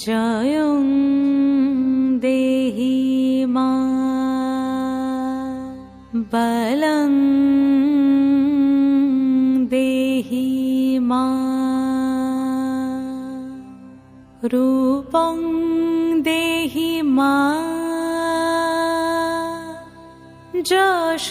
जयं देहि मा बलं देहि मा रूपं देहि मा যশ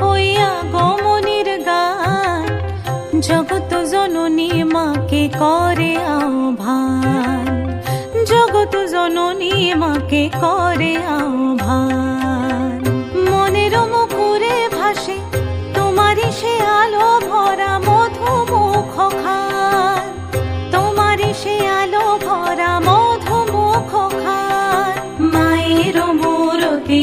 ওই গমনির গান জগত জননী মাকে করে আহ্বান। জগত জননী মাকে করে আহ্বান।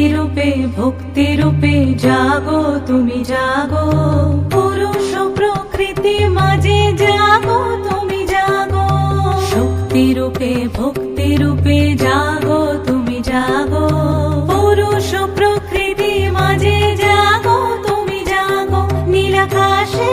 শক্তিরূপে, ভক্তিরূপে জাগো, তুমি জাগো। পুরুষ প্রকৃতি মাঝে জাগো, তুমি জাগো। শক্তিরূপে, ভক্তিরূপে জাগো, তুমি জাগো। পুরুষ প্রকৃতি মাঝে জাগো, তুমি জাগো। নীলাকাশে